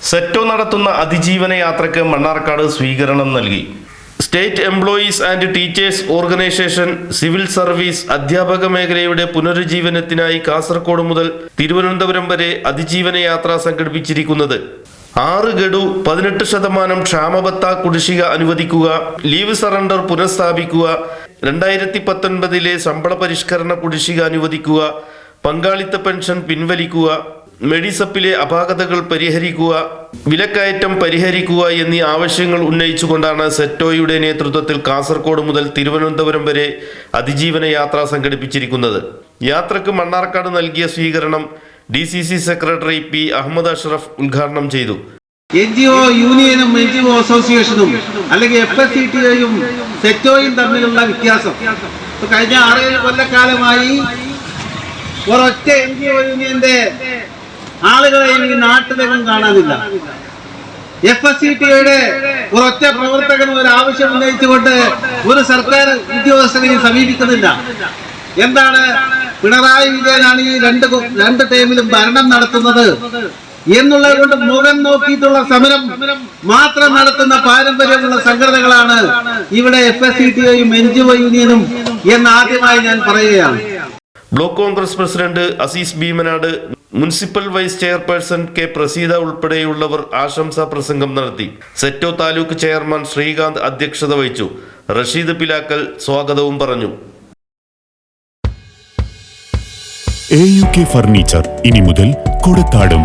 സെറ്റോ നടത്തുന്ന അതിജീവന യാത്രയ്ക്ക് മണ്ണാർക്കാട് സ്വീകരണം നൽകി. State employees and teachers organisation civil service അധ്യാപക മേഖലയുടെ പുനരുജ്ജീവനത്തിനായി കാസർഗോഡ് മുതൽ തിരുവനന്തപുരം വരെ അതിജീവന യാത്ര സംഘടിപ്പിച്ചിരിക്കുന്നത്. ആറ് ഗഡു പതിനെട്ട് ശതമാനം ക്ഷാമബത്ത കുടിശ്ശിക അനുവദിക്കുക ലീവ് സറണ്ടർ പുനഃസ്ഥാപിക്കുക രണ്ടായിരത്തി പത്തൊൻപതിലെ ശമ്പള പരിഷ്കരണ കുടിശ്ശിക അനുവദിക്കുക പങ്കാളിത്ത പെൻഷൻ പിൻവലിക്കുക മെഡിസപ്പിലെ അപാകതകൾ പരിഹരിക്കുക വിലക്കയറ്റം പരിഹരിക്കുക എന്നീ ആവശ്യങ്ങൾ ഉന്നയിച്ചുകൊണ്ടാണ് സെറ്റോയുടെ നേതൃത്വത്തിൽ കാസർഗോഡ് മുതൽ തിരുവനന്തപുരം വരെ അതിജീവന യാത്ര സംഘടിപ്പിച്ചിരിക്കുന്നത്. യാത്രയ്ക്ക് മണ്ണാർക്കാട് നൽകിയ സ്വീകരണം D C C secretary P Ahammed Ashraf ഉദ്ഘാടനം ചെയ്തു. എൻ ജി ഒ യൂണിയനും എൻ ജി ഒ അസോസിയേഷനും അല്ലെങ്കിൽ എഫ് എസ് സി ടി ഐയും സെറ്റോയും തമ്മിലുള്ള വ്യത്യാസം. കഴിഞ്ഞ ആറേഴ് കൊല്ലക്കാലമായി ഒരൊറ്റ എൻ ജി ഒ യൂണിയന്റെ ആളുകളെയും ഈ നാട്ടിലെങ്ങും കാണാനില്ല. എഫ് എസ് സി ടി ഐയുടെ ഒരൊറ്റ പ്രവർത്തകനും ഒരു ആവശ്യം ഉന്നയിച്ചുകൊണ്ട് ഒരു സർക്കാർ ഉദ്യോഗസ്ഥനെയും സമീപിക്കുന്നില്ല. എന്താണ് പിണറായി വിജയനാണ് ഈ രണ്ട് രണ്ട് ടൈമിലും ഭരണം നടത്തുന്നത് എന്നുള്ളത് കൊണ്ട് മുഖം നോക്കിയിട്ടുള്ള സമരം മാത്രം നടത്തുന്ന പാരമ്പര്യമുള്ള സംഘടനകളാണ് ഇവിടെ എഫ് എസ് സി ടി ഐയും എൻ ജി ഒ യൂണിയനും എന്ന് ആദ്യമായി ഞാൻ പറയുകയാണ്. Block Congress president Aziz Bheemanad municipal vice chairperson K Praseetha ഉൾപ്പെടെയുള്ളവർ ആശംസാ പ്രസംഗം നടത്തി. സെറ്റോ താലൂക്ക് ചെയർമാൻ ശ്രീകാന്ത് അധ്യക്ഷത വഹിച്ചു. റഷീദ് പിലാക്കൽ സ്വാഗതവും പറഞ്ഞു. എ യു കെ ഫർണിച്ചർ ഇനി മുതൽ കൊടത്താടും.